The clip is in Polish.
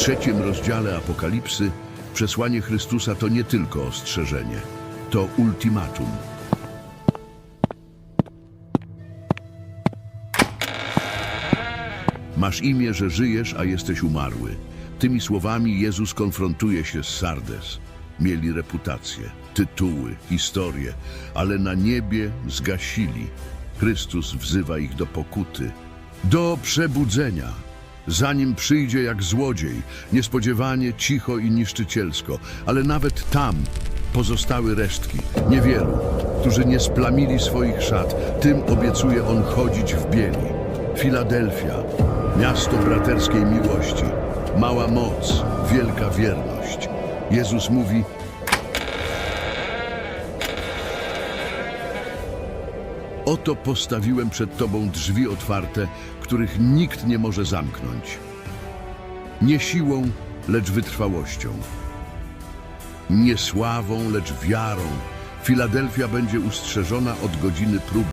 trzecim rozdziale Apokalipsy przesłanie Chrystusa to nie tylko ostrzeżenie, to ultimatum. Masz imię, że żyjesz, a jesteś umarły. Tymi słowami Jezus konfrontuje się z Sardes. Mieli reputację, tytuły, historię, ale na niebie zgasili. Chrystus wzywa ich do pokuty, do przebudzenia, zanim przyjdzie jak złodziej, niespodziewanie, cicho i niszczycielsko, ale nawet tam pozostały resztki, niewielu, którzy nie splamili swoich szat, tym obiecuje on chodzić w bieli. Filadelfia, miasto braterskiej miłości, mała moc, wielka wierność. Jezus mówi, Oto postawiłem przed Tobą drzwi otwarte, których nikt nie może zamknąć. Nie siłą, lecz wytrwałością. Nie sławą, lecz wiarą. Filadelfia będzie ustrzeżona od godziny prób.